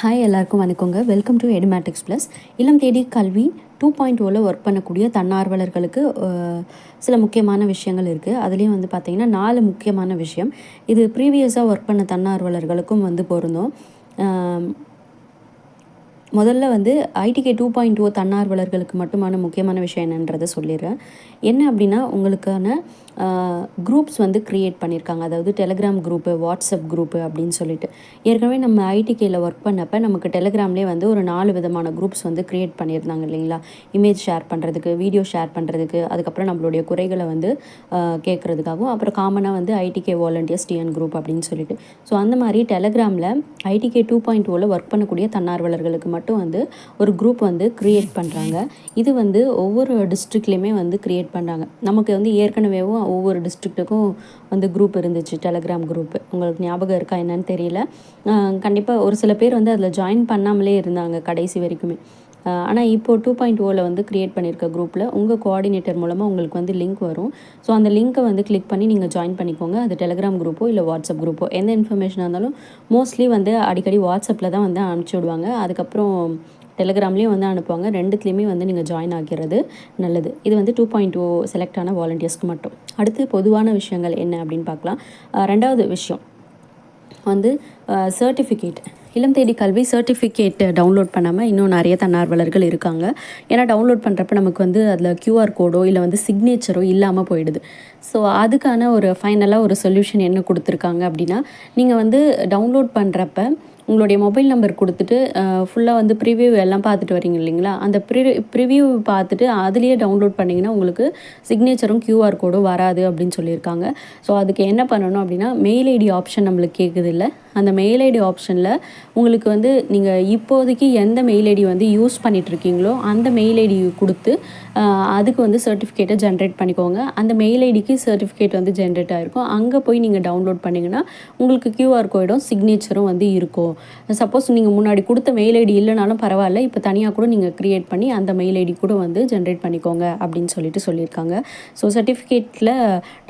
Hi எல்லாருக்கும் வணக்கங்க. Welcome to Edumatics plus இளம் தேடி கல்வி டூ பாயிண்ட் ஓவில் ஒர்க் பண்ணக்கூடிய தன்னார்வலர்களுக்கு சில முக்கியமான விஷயங்கள் இருக்குது அதுலேயும் வந்து பார்த்திங்கன்னா நாலு முக்கியமான விஷயம். இது ப்ரீவியஸாக ஒர்க் பண்ண தன்னார்வலர்களுக்கும் வந்து பொருந்தும். முதல்ல வந்து ஐடிகே டூ பாயிண்ட் டூ தன்னார்வலர்களுக்கு மட்டுமான முக்கியமான விஷயம் என்னன்றதை சொல்லிடுறேன். என்ன அப்படின்னா உங்களுக்கான குரூப்ஸ் வந்து க்ரியேட் பண்ணியிருக்காங்க அதாவது டெலகிராம் குரூப்பு வாட்ஸ்அப் குரூப்பு அப்படின்னு சொல்லிட்டு. ஏற்கனவே நம்ம ஐடிகேயில் ஒர்க் பண்ணப்போ நமக்கு டெலகிராம்லேயே வந்து ஒரு நாலு விதமான குரூப்ஸ் வந்து க்ரியேட் பண்ணியிருந்தாங்க இல்லைங்களா? இமேஜ் ஷேர் பண்ணுறதுக்கு வீடியோ ஷேர் பண்ணுறதுக்கு அதுக்கப்புறம் நம்மளுடைய குறைகளை வந்து கேட்குறதுக்காகவும் அப்புறம் காமனாக வந்து ஐடிகே வாலண்டியர்ஸ் டிஎன் குரூப் அப்படின்னு சொல்லிட்டு. ஸோ அந்த மாதிரி டெலகிராமில் I D K two point டூவில் ஒர்க் பண்ணக்கூடிய தன்னார்வலர்களுக்கு மட்டும் வந்து ஒரு குரூப் வந்து க்ரியேட் பண்ணுறாங்க இது வந்து ஒவ்வொரு டிஸ்ட்ரிக்ட்லேயுமே வந்து க்ரியேட் பண்ணுறாங்க நமக்கு வந்து ஏற்கனவேவும் ஒவ்வொரு டிஸ்ட்ரிக்ட்டுக்கும் வந்து குரூப் இருந்துச்சு டெலிகிராம் குரூப்பு உங்களுக்கு ஞாபகம் இருக்கா என்னன்னு தெரியல. கண்டிப்பாக ஒரு சில பேர் வந்து அதில் ஜாயின் பண்ணாமலே இருந்தாங்க கடைசி வரைக்குமே. ஆனால் இப்போ டூ பாயிண்ட் ஓவில் வந்து க்ரியேட் பண்ணியிருக்க குரூப்பில் உங்கள் கோஆர்டினேட்டர் மூலமாக உங்களுக்கு வந்து லிங்க் வரும். ஸோ அந்த லிங்க்கை வந்து கிளிக் பண்ணி நீங்கள் ஜாயின் பண்ணிக்கோங்க. அது டெலிகிராம் குரூப்போ இல்லை வாட்ஸ்அப் குரூப்போ எந்த இன்ஃபர்மேஷனாக இருந்தாலும் மோஸ்ட்லி வந்து அடிக்கடி வாட்ஸ்அப்பில் தான் வந்து அனுப்பிச்சி விடுவாங்க. அதுக்கப்புறம் டெலிகிராம்லேயும் வந்து அனுப்புவாங்க. ரெண்டுத்துலேயுமே வந்து நீங்கள் ஜாயின் ஆகிறது நல்லது. இது வந்து டூ பாயிண்ட் ஓ செலக்ட் ஆன வாலண்டியர்ஸ்க்கு மட்டும். அடுத்து பொதுவான விஷயங்கள் என்ன அப்படின்னு பார்க்கலாம். ரெண்டாவது விஷயம் வந்து சர்டிஃபிகேட் இளம் தேடி கல்வி சர்டிஃபிகேட் டவுன்லோட் பண்ணாமல் இன்னும் நிறைய தன்னார்வலர்கள் இருக்காங்க. ஏன்னா டவுன்லோட் பண்ணுறப்ப நமக்கு வந்து அதில் கியூஆர் கோடோ இல்லை வந்து சிக்னேச்சரோ இல்லாமல் போயிடுது. ஸோ அதுக்கான ஒரு ஃபைனலாக ஒரு சொல்யூஷன் என்ன கொடுத்துருக்காங்க அப்படின்னா நீங்கள் வந்து டவுன்லோட் பண்ணுறப்ப உங்களுடைய மொபைல் நம்பர் கொடுத்துட்டு ஃபுல்லாக வந்து ப்ரிவியூ எல்லாம் பார்த்துட்டு வரீங்க இல்லைங்களா? அந்த ப்ரி ப்ரிவியூ பார்த்துட்டு அதுலேயே டவுன்லோட் பண்ணிங்கன்னா உங்களுக்கு சிக்னேச்சரும் க்யூஆர் கோடும் வராது அப்படின்னு சொல்லியிருக்காங்க. ஸோ அதுக்கு என்ன பண்ணணும் அப்படின்னா மெயில் ஐடி ஆப்ஷன் நம்மளுக்கு கேட்குது இல்லை? அந்த மெயில் ஐடி ஆப்ஷனில் உங்களுக்கு வந்து நீங்கள் இப்போதைக்கு எந்த மெயில் ஐடி வந்து யூஸ் பண்ணிகிட்ருக்கீங்களோ அந்த மெயில் ஐடி கொடுத்து அதுக்கு வந்து சர்டிஃபிகேட்டை ஜென்ரேட் பண்ணிக்கோங்க. அந்த மெயில் ஐடிக்கு சர்டிஃபிகேட் வந்து ஜென்ரேட் ஆகிருக்கும் அங்கே போய் நீங்கள் டவுன்லோட் பண்ணிங்கன்னா உங்களுக்கு க்யூஆர் கோடும் சிக்னேச்சரும் வந்து இருக்கும். சப்போஸ் நீங்கள் முன்னாடி கொடுத்த மெயில் ஐடி இல்லைனாலும் பரவாயில்ல. இப்போ தனியாக கூட நீங்கள் க்ரியேட் பண்ணி அந்த மெயில் ஐடி கூட வந்து ஜென்ரேட் பண்ணிக்கோங்க அப்படின்னு சொல்லிட்டு சொல்லியிருக்காங்க. ஸோ சர்டிஃபிகேட்டில்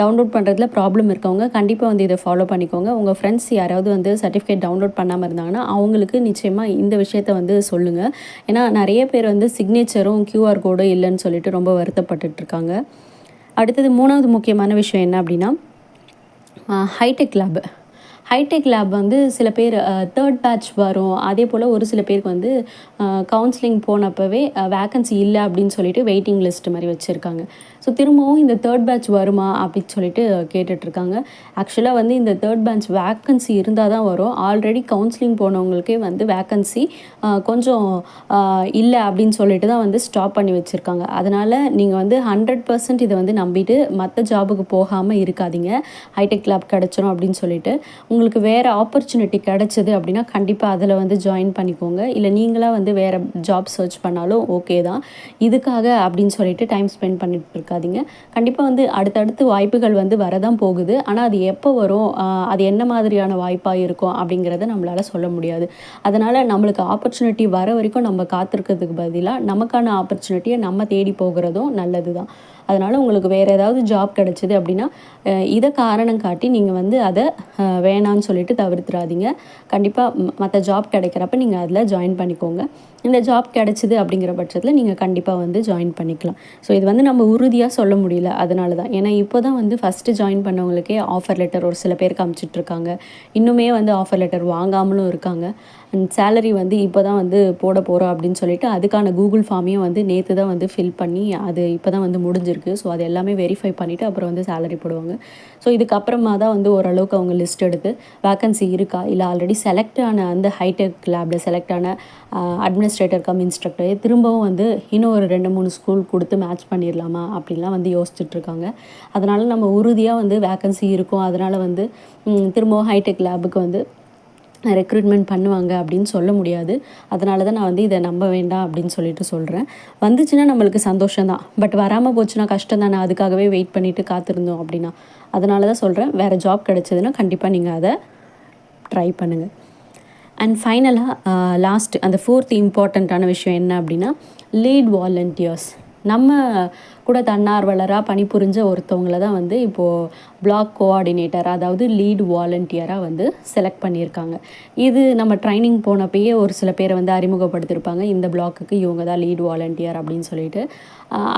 டவுன்லோட் பண்ணுறதுல ப்ராப்ளம் இருக்கவங்க கண்டிப்பாக வந்து இதை ஃபாலோ பண்ணிக்கோங்க. உங்கள் ஃப்ரெண்ட்ஸ் யாராவது வந்து சர்டிஃபிகேட் டவுன்லோட் பண்ணாமல் இருந்தாங்கன்னா அவங்களுக்கு நிச்சயமாக இந்த விஷயத்த வந்து சொல்லுங்கள் ஏன்னா நிறைய பேர் வந்து சிக்னேச்சரும் கியூஆர் கோடும் இல்லைன்னு சொல்லிட்டு ரொம்ப வருத்தப்பட்டுட்டு இருக்காங்க. அடுத்தது மூணாவது முக்கியமான விஷயம் என்ன அப்படின்னா ஹைடெக் லேபு ஹைடெக் லேப் வந்து சில பேர் தேர்ட் பேட்ச் வரும். அதே போல் ஒரு சில பேருக்கு வந்து கவுன்சிலிங் போனப்பவே வேக்கன்சி இல்லை அப்படின்னு சொல்லிட்டு வெயிட்டிங் லிஸ்ட் மாதிரி வச்சுருக்காங்க. ஸோ திரும்பவும் இந்த தேர்ட் பேட்ச் வருமா அப்படின்னு சொல்லிட்டு கேட்டுட்ருக்காங்க. ஆக்சுவலாக வந்து இந்த தேர்ட் பேட்ச் வேக்கன்சி இருந்தால் தான் வரும். ஆல்ரெடி கவுன்சிலிங் போனவங்களுக்கே வந்து வேக்கன்சி கொஞ்சம் இல்லை அப்படின்னு சொல்லிட்டு தான் வந்து ஸ்டாப் பண்ணி வச்சுருக்காங்க. அதனால் நீங்கள் வந்து ஹண்ட்ரட் பர்சன்ட் இதை வந்து நம்பிட்டு மற்ற ஜாபுக்கு போகாமல் இருக்காதீங்க. ஹைடெக் லேப் கிடச்சிரும் அப்படின்னு சொல்லிட்டு. உங்களுக்கு வேறு ஆப்பர்ச்சுனிட்டி கிடச்சிது அப்படின்னா கண்டிப்பாக அதில் வந்து ஜாயின் பண்ணிக்கோங்க. இல்லை நீங்களாக வந்து வேறு ஜாப் சர்ச் பண்ணாலும் ஓகே தான். இதுக்காக அப்படின்னு சொல்லிட்டு டைம் ஸ்பெண்ட் பண்ணிட்டு இருக்காதீங்க கண்டிப்பாக வந்து அடுத்தடுத்து வாய்ப்புகள் வந்து வரதான் போகுது. ஆனால் அது எப்போ வரும்? அது என்ன மாதிரியான வாய்ப்பாக இருக்கும்? அப்படிங்கிறத நம்மளால் சொல்ல முடியாது. அதனால் நம்மளுக்கு ஆப்பர்ச்சுனிட்டி வர வரைக்கும் நம்ம காத்திருக்கிறதுக்கு பதிலாக நமக்கான ஆப்பர்ச்சுனிட்டியை நம்ம தேடி போகிறதும் நல்லது தான் அதனால் உங்களுக்கு வேறு ஏதாவது ஜாப் கிடச்சிது அப்படின்னா இதை காரணம் காட்டி நீங்கள் வந்து அதை வேணான்னு சொல்லிட்டு தவிர்த்துறாதீங்க. கண்டிப்பாக மற்ற ஜாப் கிடைக்கிறப்ப நீங்கள் அதில் ஜாயின் பண்ணிக்கோங்க. இந்த ஜாப் கிடைச்சிது அப்படிங்கிற பட்சத்தில் நீங்கள் கண்டிப்பாக வந்து ஜாயின் பண்ணிக்கலாம். ஸோ இது வந்து நம்ம உறுதியாக சொல்ல முடியல. அதனால தான் ஏன்னா இப்போ தான் வந்து ஃபஸ்ட்டு ஜாயின் பண்ணவங்களுக்கே ஆஃபர் லெட்டர் ஒரு சில பேருக்கு அமுச்சிட்ருக்காங்க. இன்னுமே வந்து ஆஃபர் லெட்டர் வாங்காமலும் இருக்காங்க. சேலரி வந்து இப்போ தான் வந்து போட போகிறோம் அப்படின்னு சொல்லிட்டு அதுக்கான கூகுள் ஃபார்மையும் வந்து நேற்று தான் வந்து ஃபில் பண்ணி அது இப்போ தான் வந்து முடிஞ்சிருக்கு. ஸோ அது எல்லாமே வெரிஃபை பண்ணிவிட்டு அப்புறம் வந்து சேலரி போடுவாங்க. ஸோ இதுக்கப்புறமா தான் வந்து ஓரளவுக்கு அவங்க லிஸ்ட் எடுத்து வேக்கன்சி இருக்கா? இல்லை ஆல்ரெடி செலக்ட் ஆன அந்த ஹைடெக் லேபில் செலக்ட் ஆன அட்மினிஸ்ட்ரேட்டர் கம் இன்ஸ்ட்ரக்டர் திரும்பவும் வந்து இன்னும் ஒரு ரெண்டு மூணு ஸ்கூல் கொடுத்து மேட்ச் பண்ணிடலாமா அப்படின்லாம் வந்து யோசிச்சுட்ருக்காங்க அதனால் நம்ம உறுதியாக வந்து வேக்கன்சி இருக்கும். அதனால் வந்து திரும்பவும் ஹைடெக் லேபுக்கு வந்து ரெக்ரூட்மெண்ட் பண்ணுவாங்க அப்படின்னு சொல்ல முடியாது. அதனால தான் நான் வந்து இதை நம்ப வேண்டாம் அப்படின்னு சொல்லிட்டு சொல்கிறேன் வந்துச்சுன்னா நம்மளுக்கு சந்தோஷம் தான் பட் வராமல் போச்சுன்னா கஷ்டம் தானே அதுக்காகவே வெயிட் பண்ணிவிட்டு காத்திருந்தோம் அப்படின்னா. அதனால தான் சொல்கிறேன் வேறு ஜாப் கிடச்சதுன்னா கண்டிப்பாக நீங்கள் அதை ட்ரை பண்ணுங்கள் அண்ட் ஃபைனலாக லாஸ்ட் அந்த ஃபோர்த் இம்பார்ட்டண்ட்டான விஷயம் என்ன அப்படின்னா லீட் வாலண்டியர்ஸ் நம்ம கூட தன்னார்வலராக பணிபுரிஞ்ச ஒருத்தவங்கள தான் வந்து இப்போது பிளாக் கோஆர்டினேட்டர் அதாவது லீட் வாலண்டியராக வந்து செலக்ட் பண்ணியிருக்காங்க. இது நம்ம ட்ரைனிங் போனப்பயே ஒரு சில பேரை வந்து அறிமுகப்படுத்தியிருப்பாங்க இந்த பிளாக்குக்கு இவங்க தான் லீட் வாலண்டியர் அப்படின்னு சொல்லிட்டு.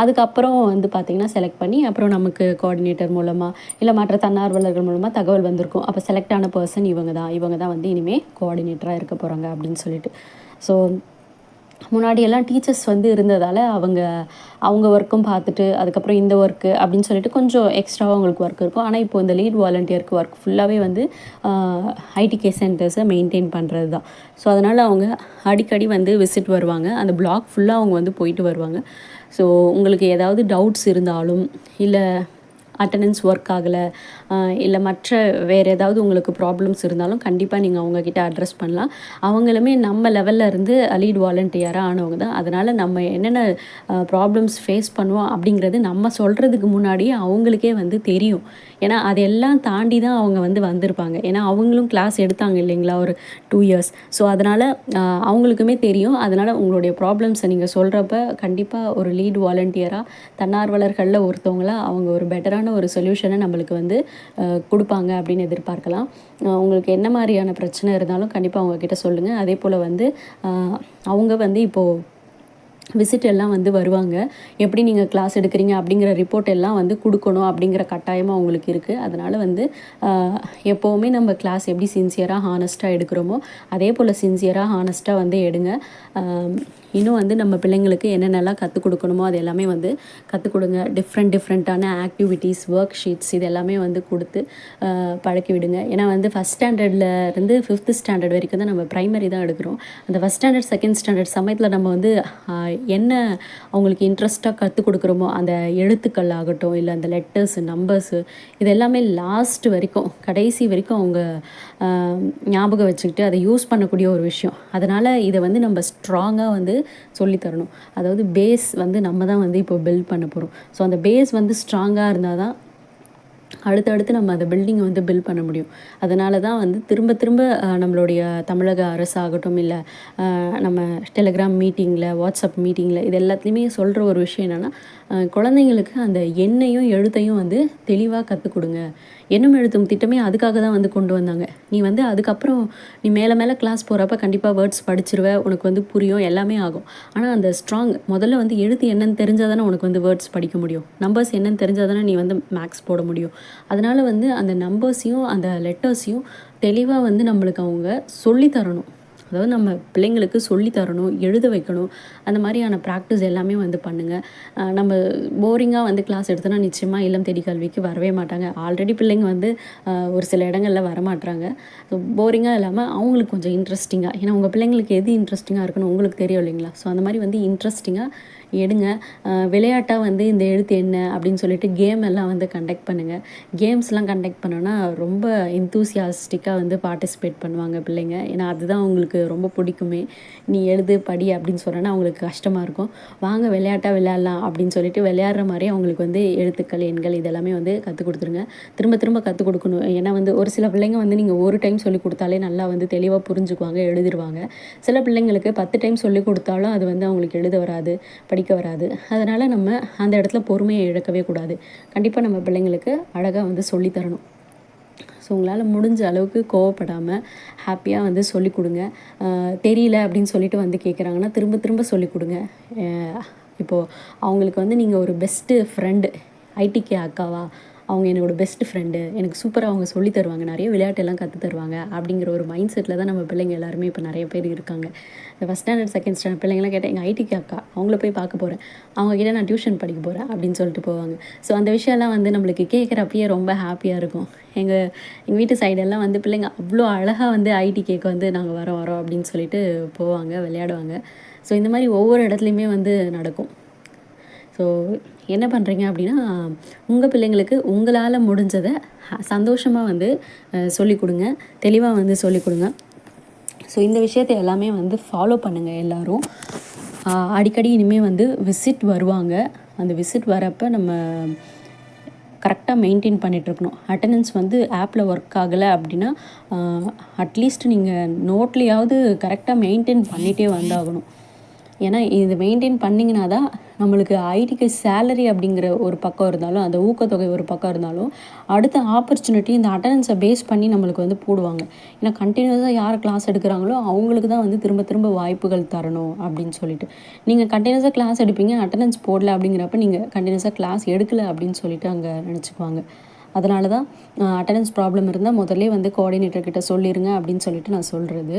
அதுக்கப்புறம் வந்து பார்த்திங்கன்னா செலக்ட் பண்ணி அப்புறம் நமக்கு கோஆர்டினேட்டர் மூலமாக இல்லை மற்ற தன்னார்வலர்கள் மூலமாக தகவல் வந்திருக்கும். அப்போ செலக்ட் ஆன பர்சன் இவங்க தான். இவங்க தான் வந்து இனிமேல் கோஆர்டினேட்டராக இருக்க போகிறாங்க அப்படின்னு சொல்லிட்டு. ஸோ முன்னாடியெல்லாம் டீச்சர்ஸ் வந்து இருந்ததால் அவங்க அவங்க ஒர்க்கும் பார்த்துட்டு அதுக்கப்புறம் இந்த ஒர்க்கு அப்படின்னு சொல்லிட்டு கொஞ்சம் எக்ஸ்ட்ராவாக அவங்களுக்கு ஒர்க் இருக்கும். ஆனால் இப்போ இந்த லீட் வாலண்டியருக்கு ஒர்க் ஃபுல்லாகவே வந்து ஐடிகே சென்டர்ஸை மெயின்டைன் பண்ணுறது தான் ஸோ அதனால் அவங்க அடிக்கடி வந்து விசிட் வருவாங்க. அந்த பிளாக் ஃபுல்லாக அவங்க வந்து போயிட்டு வருவாங்க. ஸோ உங்களுக்கு ஏதாவது டவுட்ஸ் இருந்தாலும் இல்லை அட்டண்டன்ஸ் ஒர்க் ஆகலை. இல்லை மற்ற வேறு ஏதாவது உங்களுக்கு ப்ராப்ளம்ஸ் இருந்தாலும் கண்டிப்பாக நீங்கள் அவங்கக்கிட்ட அட்ரஸ் பண்ணலாம். அவங்களுமே நம்ம லெவலில் இருந்து லீட் வாலண்டியராக ஆனவங்க தான். அதனால் நம்ம என்னென்ன ப்ராப்ளம்ஸ் ஃபேஸ் பண்ணுவோம் அப்படிங்கிறது நம்ம சொல்கிறதுக்கு முன்னாடியே அவங்களுக்கே வந்து தெரியும். ஏன்னா அதெல்லாம் தாண்டி தான் அவங்க வந்து வந்திருப்பாங்க. ஏன்னா அவங்களும் கிளாஸ் எடுத்தாங்க இல்லைங்களா ஒரு டூ இயர்ஸ் ஸோ அதனால் அவங்களுக்குமே தெரியும். அதனால் உங்களுடைய ப்ராப்ளம்ஸை நீங்கள் சொல்கிறப்ப கண்டிப்பாக ஒரு லீட் வாலண்டியராக தன்னார்வலர்களில் ஒருத்தவங்களாக அவங்க ஒரு பெட்டரான ஒரு சொல்யூஷனை நம்மளுக்கு வந்து கொடுப்பாங்க அப்படின்னு எதிர்பார்க்கலாம். உங்களுக்கு என்ன மாதிரியான பிரச்சனை இருந்தாலும் கண்டிப்பாக அவங்கக்கிட்ட சொல்லுங்கள் அதே போல் வந்து அவங்க வந்து இப்போது விசிட் எல்லாம் வந்து வருவாங்க. எப்படி நீங்கள் கிளாஸ் எடுக்கிறீங்க அப்படிங்கிற ரிப்போர்ட் எல்லாம் வந்து கொடுக்கணும் அப்படிங்கிற கட்டாயமாக அவங்களுக்கு இருக்குது அதனால் வந்து எப்போவுமே நம்ம கிளாஸ் எப்படி சின்சியராக ஹானஸ்ட்டாக எடுக்கிறோமோ அதே போல் சின்சியராக ஹானஸ்ட்டாக வந்து எடுங்க. இன்னும் வந்து நம்ம பிள்ளைங்களுக்கு என்னென்னலாம் கற்றுக் கொடுக்கணுமோ அது எல்லாமே வந்து கற்றுக் கொடுங்க. டிஃப்ரெண்ட் டிஃப்ரெண்ட்டான ஆக்டிவிட்டீஸ் ஒர்க் ஷீட்ஸ் இது எல்லாமே வந்து கொடுத்து பழக்கி விடுங்க. ஏன்னா வந்து ஃபஸ்ட் ஸ்டாண்டர்டில் இருந்து ஃபிஃப்த்து ஸ்டாண்டர்ட் வரைக்கும் தான் நம்ம ப்ரைமரி தான் எடுக்கிறோம். அந்த ஃபஸ்ட் ஸ்டாண்டர்ட் செகண்ட் ஸ்டாண்டர்ட் சமயத்தில் நம்ம வந்து என்ன அவங்களுக்கு இன்ட்ரெஸ்ட்டாக கற்றுக் கொடுக்குறோமோ அந்த எழுத்துக்கள் ஆகட்டும் இல்லை அந்த லெட்டர்ஸு நம்பர்ஸு இது எல்லாமே லாஸ்ட் வரைக்கும் கடைசி வரைக்கும் அவங்க ஞாபகம் வச்சுக்கிட்டு அதை யூஸ் பண்ணக்கூடிய ஒரு விஷயம். அதனால் இதை வந்து நம்ம ஸ்ட்ராங்காக வந்து சொல்லித்தரணும். அதாவது பேஸ் வந்து நம்ம தான் வந்து இப்போ பில்ட் பண்ண போகிறோம் ஸோ அந்த பேஸ் வந்து ஸ்ட்ராங்காக இருந்தால் தான் அடுத்தடுத்து நம்ம அந்த பில்டிங்கை வந்து பில்ட் பண்ண முடியும். அதனால தான் வந்து திரும்ப திரும்ப நம்மளுடைய தமிழக அரசாகட்டும் இல்லை நம்ம டெலிகிராம் மீட்டிங்கில் வாட்ஸ்அப் மீட்டிங்கில் இது எல்லாத்துலேயுமே சொல்கிற ஒரு விஷயம் என்னென்னா குழந்தைங்களுக்கு அந்த எண்ணையும் எழுத்தையும் வந்து தெளிவாக கற்றுக் கொடுங்க. எண்ணும் எழுத்தும் திட்டமே அதுக்காக தான் வந்து கொண்டு வந்தாங்க. நீ வந்து அதுக்கப்புறம் நீ மேலே மேலே கிளாஸ் போகிறப்ப கண்டிப்பாக வேர்ட்ஸ் படிச்சிருவ உனக்கு வந்து புரியும் எல்லாமே ஆகும். ஆனால் அந்த ஸ்ட்ராங் முதல்ல வந்து எழுத்து என்னன்னு தெரிஞ்சால் தானே உனக்கு வந்து வேர்ட்ஸ் படிக்க முடியும். நம்பர்ஸ் என்னன்னு தெரிஞ்சால் தானே நீ வந்து மேக்ஸ் போட முடியும். அதனால் வந்து அந்த நம்பர்ஸையும் அந்த லெட்டர்ஸையும் தெளிவாக வந்து நம்மளுக்கு அவங்க சொல்லி தரணும். அதாவது நம்ம பிள்ளைங்களுக்கு சொல்லி தரணும் எழுத வைக்கணும் அந்த மாதிரியான ப்ராக்டிஸ் எல்லாமே வந்து பண்ணுங்கள் நம்ம போரிங்காக வந்து கிளாஸ் எடுத்தோன்னா நிச்சயமாக இல்லம் தேடி கல்விக்கு வரவே மாட்டாங்க. ஆல்ரெடி பிள்ளைங்க வந்து ஒரு சில இடங்களில் வரமாட்டுறாங்க ஸோ போரிங்காக இல்லாமல் அவங்களுக்கு கொஞ்சம் இன்ட்ரெஸ்டிங்காக ஏன்னா உங்கள் பிள்ளைங்களுக்கு எது இன்ட்ரெஸ்டிங்காக இருக்குன்னு உங்களுக்கு தெரியும் இல்லைங்களா? ஸோ அந்த மாதிரி வந்து இன்ட்ரெஸ்டிங்காக எடுங்க. விளையாட்டாக வந்து இந்த எழுத்து என்ன அப்படின்னு சொல்லிட்டு கேம் எல்லாம் வந்து கண்டக்ட் பண்ணுங்கள் கேம்ஸ்லாம் கண்டக்ட் பண்ணோன்னா ரொம்ப இன்த்தூசியாஸ்டிக்காக வந்து பார்ட்டிசிபேட் பண்ணுவாங்க பிள்ளைங்க. ஏன்னா அதுதான் அவங்களுக்கு ரொம்ப பிடிக்குமே. நீ எழுது படி அப்படின்னு சொன்னோன்னா அவங்களுக்கு கஷ்டமாக இருக்கும். வாங்க விளையாட்டாக விளையாடலாம் அப்படின்னு சொல்லிட்டு விளையாடுற மாதிரி அவங்களுக்கு வந்து எழுத்துக்கள் எண்கள் இதெல்லாமே வந்து கற்றுக் கொடுத்துருங்க. திரும்ப திரும்ப கற்றுக் கொடுக்கணும். ஏன்னா வந்து ஒரு சில பிள்ளைங்க வந்து நீங்கள் ஒரு டைம் சொல்லி கொடுத்தாலே நல்லா வந்து தெளிவாக புரிஞ்சுக்குவாங்க எழுதிடுவாங்க சில பிள்ளைங்களுக்கு பத்து டைம் சொல்லி கொடுத்தாலும் அது வந்து அவங்களுக்கு எழுத வராது. படி படிக்க வராது. அதனால் நம்ம அந்த இடத்துல பொறுமையை இழக்கவே கூடாது. கண்டிப்பாக நம்ம பிள்ளைங்களுக்கு அழகாக வந்து சொல்லித்தரணும் ஸோ உங்களால் முடிஞ்ச அளவுக்கு கோவப்படாமல் ஹாப்பியாக வந்து சொல்லி கொடுங்க. தெரியல அப்படின்னு சொல்லிட்டு வந்து கேட்குறாங்கன்னா திரும்ப திரும்ப சொல்லி கொடுங்க. இப்போது அவங்களுக்கு வந்து நீங்கள் ஒரு பெஸ்ட்டு ஃப்ரெண்டு ஐடிகே அக்காவா அவங்க என்னோடய பெஸ்ட் ஃப்ரெண்டு எனக்கு சூப்பராக அவங்க சொல்லி தருவாங்க. நிறைய விளையாட்டெல்லாம் கற்று தருவாங்க. அப்படிங்கிற ஒரு மைண்ட் செட்டில் தான் நம்ம பிள்ளைங்க எல்லாருமே இப்போ நிறைய பேர் இருக்காங்க. இந்த ஃபஸ்ட் ஸ்டாண்டர்ட் செகண்ட் ஸ்டாண்டர்ட் பிள்ளைங்களாம் கேட்டால் எங்கள் ஐடிக்கு அக்கா அவங்கள போய் பார்க்க போகிறேன் அவங்கக்கிட்ட நான் டியூஷன் படிக்க போகிறேன் அப்படின்னு சொல்லிட்டு போவாங்க. ஸோ அந்த விஷயம்லாம் வந்து நம்மளுக்கு கேட்குறப்பயே ரொம்ப ஹாப்பியாக இருக்கும். எங்கள் எங்கள் வீட்டு சைடெல்லாம் வந்து பிள்ளைங்க அவ்வளோ அழகாக வந்து ஐடி கேக் வந்து நாங்கள் வரோம் வரோம் அப்படின்னு சொல்லிட்டு போவாங்க விளையாடுவாங்க. ஸோ இந்த மாதிரி ஒவ்வொரு இடத்துலையுமே வந்து நடக்கும். ஸோ என்ன பண்ணுறீங்க அப்படின்னா உங்கள் பிள்ளைங்களுக்கு உங்களால் முடிஞ்சதை சந்தோஷமாக வந்து சொல்லிக் கொடுங்க. தெளிவாக வந்து சொல்லிக் கொடுங்க. ஸோ இந்த விஷயத்தை எல்லாமே வந்து ஃபாலோ பண்ணுங்கள் எல்லோரும். அடிக்கடி இனிமேல் வந்து விசிட் வருவாங்க. அந்த விசிட் வரப்போ நம்ம கரெக்டாக மெயின்டைன் பண்ணிகிட்ருக்கணும் அட்டண்டன்ஸ் வந்து ஆப்பில் ஒர்க் ஆகலை அப்படின்னா அட்லீஸ்ட் நீங்கள் நோட்லேயாவது கரெக்டாக மெயின்டைன் பண்ணிகிட்டே வந்தாகணும். ஏன்னா இது மெயின்டைன் பண்ணிங்கன்னா தான் நம்மளுக்கு ஐடிக்கு சேலரி அப்படிங்கிற ஒரு பக்கம் இருந்தாலும் அந்த ஊக்கத்தொகை ஒரு பக்கம் இருந்தாலும் அடுத்த ஆப்பர்ச்சுனிட்டி இந்த அட்டண்டன்ஸை பேஸ் பண்ணி நம்மளுக்கு வந்து போடுவாங்க. ஏன்னா கண்டினியூஸாக யார் கிளாஸ் எடுக்கிறாங்களோ அவங்களுக்கு தான் வந்து திரும்ப திரும்ப வாய்ப்புகள் தரணும் அப்படின்னு சொல்லிட்டு. நீங்கள் கண்டினியூஸாக கிளாஸ் எடுப்பீங்க அட்டண்டன்ஸ் போடல அப்படிங்கிறப்ப நீங்கள் கண்டினியூஸாக கிளாஸ் எடுக்கலை அப்படின்னு சொல்லிட்டு அங்கே நினச்சிக்குவாங்க. அதனால தான் அட்டண்டன்ஸ் ப்ராப்ளம் இருந்தால் முதல்ல வந்து கோஆர்டினேட்டர் கிட்ட சொல்லிடுங்க அப்படின்னு சொல்லிட்டு நான் சொல்கிறது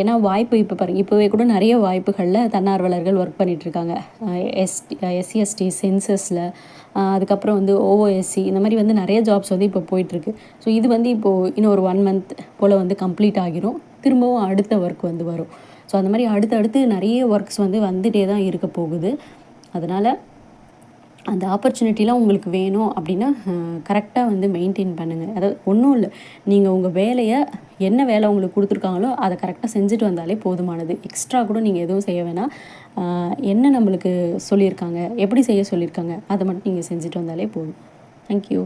ஏன்னா வாய்ப்பு இப்போ பாருங்கள் இப்போவே கூட நிறைய வாய்ப்புகளில் தன்னார்வலர்கள் ஒர்க் பண்ணிகிட்ருக்காங்க எஸ் எஸ்சிஎஸ்டி சென்சஸில் அதுக்கப்புறம் வந்து ஓஓஎஸ்சி இந்த மாதிரி வந்து நிறைய ஜாப்ஸ் வந்து இப்போ போயிட்டுருக்கு. ஸோ இது வந்து இப்போது இன்னும் ஒரு ஒன் மந்த் போல் வந்து கம்ப்ளீட் ஆகிரும். திரும்பவும் அடுத்த ஒர்க் வந்து வரும். ஸோ அந்த மாதிரி அடுத்தடுத்து நிறைய ஒர்க்ஸ் வந்து வந்துகிட்டே தான் இருக்க போகுது. அதனால் அந்த ஆப்பர்ச்சுனிட்டிலாம் உங்களுக்கு வேணும் அப்படின்னா கரெக்டாக வந்து மெயின்டைன் பண்ணுங்கள் அதாவது ஒன்றும் இல்லை. நீங்கள் உங்கள் வேலையை என்ன வேலை உங்களுக்கு கொடுத்துருக்காங்களோ அதை கரெக்டாக செஞ்சுட்டு வந்தாலே போதுமானது. எக்ஸ்ட்ரா கூட நீங்கள் எதுவும் செய்ய வேணாம் என்ன நம்மளுக்கு சொல்லியிருக்காங்க? எப்படி செய்ய சொல்லியிருக்காங்க? அதை மட்டும் நீங்கள் செஞ்சுட்டு வந்தாலே போதும். தேங்க்யூ